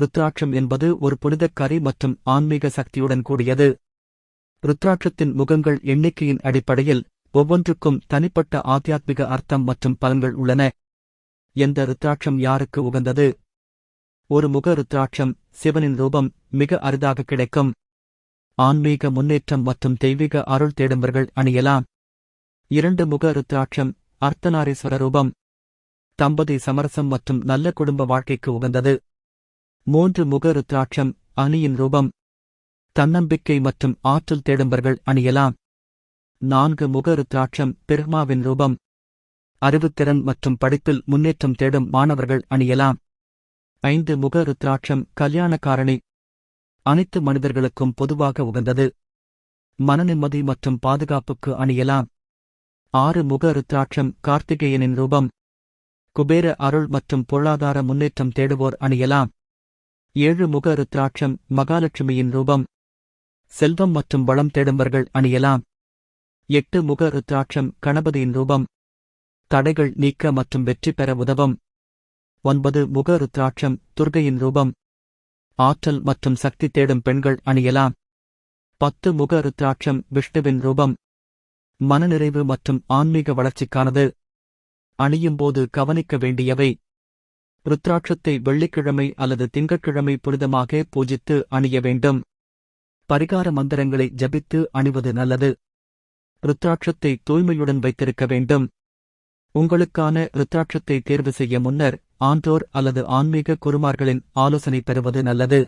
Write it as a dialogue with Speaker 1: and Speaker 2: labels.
Speaker 1: ருத்ராட்சம் என்பது ஒரு புனிதக்கரி மற்றும் ஆன்மீக சக்தியுடன் கூடியது. ருத்ராட்சத்தின் முகங்கள் எண்ணிக்கையின் அடிப்படையில் ஒவ்வொன்றுக்கும் தனிப்பட்ட ஆத்தியாத்மிக அர்த்தம் மற்றும் பலன்கள் உள்ளன. எந்த ருத்ராட்சம் யாருக்கு உகந்தது? ஒரு முக ருத்ராட்சம் சிவனின் ரூபம் மிக அரிதாக கிடைக்கும். ஆன்மீக முன்னேற்றம் மற்றும் தெய்வீக அருள் தேடும்பவர்கள் அணியலாம். இரண்டு முக ருத்ராட்சம் அர்த்தநாரீஸ்வர ரூபம். தம்பதி சமரசம் மற்றும் நல்ல குடும்ப வாழ்க்கைக்கு உகந்தது. மூன்று முக ருத்ராட்சம் அணியின் ரூபம். தன்னம்பிக்கை மற்றும் ஆற்றல் தேடும்பவர்கள் அணியலாம். நான்கு முக ருத்ராட்சம் பிரம்மாவின் ரூபம். அறிவுத்திறன் மற்றும் படிப்பில் முன்னேற்றம் தேடும் மாணவர்கள் அணியலாம். ஐந்து முக ருத்ராட்சம் கல்யாணக்காரணி. அனைத்து மனிதர்களுக்கும் பொதுவாக உகந்தது. மனநிம்மதி மற்றும் பாதுகாப்புக்கு அணியலாம். ஆறு முக ருத்ராட்சம் கார்த்திகேயனின் ரூபம். குபேர அருள் மற்றும் பொருளாதார முன்னேற்றம் தேடுவோர் அணியலாம். ஏழு முக ருத்ராட்சம் மகாலட்சுமியின் ரூபம். செல்வம் மற்றும் வளம் தேடும்பர்கள் அணியலாம். எட்டு முக ருத்ராட்சம் கணபதியின் ரூபம். தடைகள் நீக்க மற்றும் வெற்றி பெற உதவும். ஒன்பது முக ருத்ராட்சம் துர்கையின் ரூபம். ஆற்றல் மற்றும் சக்தி தேடும் பெண்கள் அணியலாம். பத்து முக ருத்ராட்சம் விஷ்ணுவின் ரூபம். மனநிறைவு மற்றும் ஆன்மீக வளர்ச்சிக்கானது. அணியும்போது கவனிக்க வேண்டியவை. ருத்ராட்சத்தை வெள்ளிக்கிழமை அல்லது திங்கட்கிழமை புனிதமாக பூஜித்து அணிய வேண்டும். பரிகார மந்திரங்களை ஜபித்து அணிவது நல்லது. ருத்ராட்சத்தை தூய்மையுடன் வைத்திருக்க வேண்டும். உங்களுக்கான ருத்ராட்சத்தை தேர்வு செய்ய முன்னர் ஆன்றோர் அல்லது ஆன்மீக குருமார்களின் ஆலோசனை பெறுவது நல்லது.